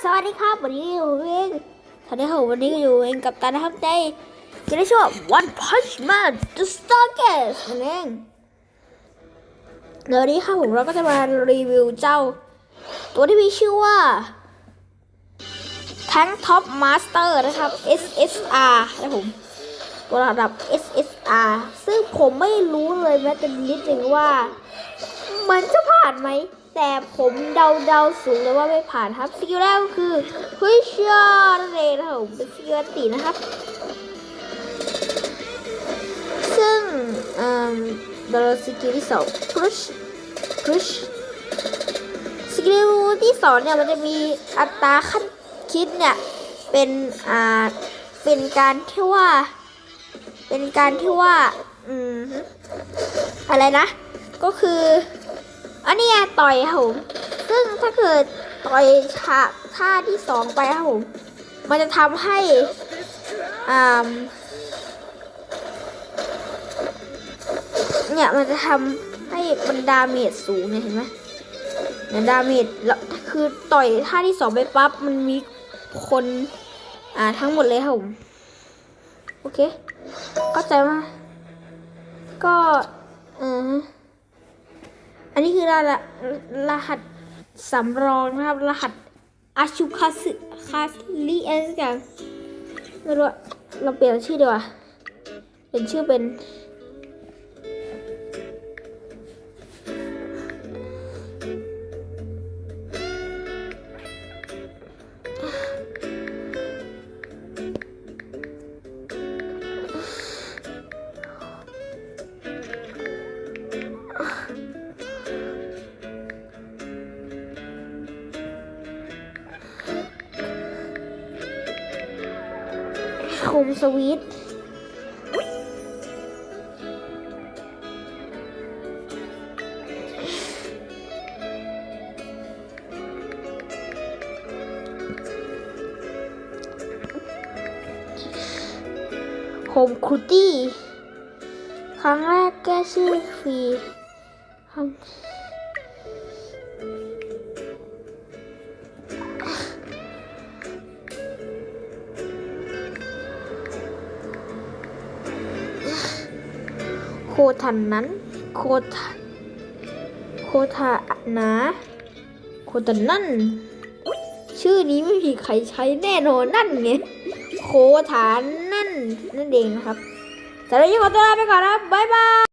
สวัสดีครับ วันนี้อยู่เองสวัสดีครับวันนี้อยู่เองกับตานะครับในจะได้ชื่อว่า One Punch Man The Strongest นั่นเองเดี๋ยววันนี้ครับผมเราก็จะมารีวิวเจ้า ตัวที่มีชื่อว่า Tank Top Master นะครับ SSR นะครับผมตัวระดับ SSR ซึ่งผมไม่รู้เลยแม้แต่นิดนึงว่า มันจะผ่านไหม แต่ผมเดาเดาๆสูงเลยว่าไม่ผ่านครับ สกิลแรกก็คือเฮ้ยเชียนั่นเองนะครับผมเป็นสกิลตินะครับ ซึ่งเอ่อดยวสกิลที่สองพุชพุชสกิลที่สองเนี่ยมันจะมีอัตราขั้นคิดเนี่ยเป็นอ่าเป็นการที่ว่า เป็นการที่ว่า อืม อะไรนะ ก็คือ อันนี้ต่อยครับผมซึ่งถ้าเกิดต่อยฉากท่าที่สองไปครับผมมันจะทำให้อ่าเนี่ยมันจะทำให้มันดาเมจสูงเนี่ยเห็นไหมเนี่ยดาเมจแล้วคือต่อยท่าที่สองไปปั๊บมันมีคนอ่าทั้งหมดเลยครับผมโอเคเข้าใจไหมก็ นนี้คือรหัสรหัสสำรองนะครับ รหัสอาชูคาสึคาสลีเอสกันไม่รู้เราเปลี่ยนชื่อดีกว่า เป็นชื่อเป็น โฮมสวีทโฮมคูตี้ ครั้งแรกแก้ชื่อฟรี โคทันนั้น โคทโคทานะโคตันนั่น ชื่อนี้ไม่มีใครใช้แน่นอนนั่นไง โคฐานนั่นนั่นเองนะครับ แต่เราจะขอตัวลาไปก่อนนะครับบ๊ายบาย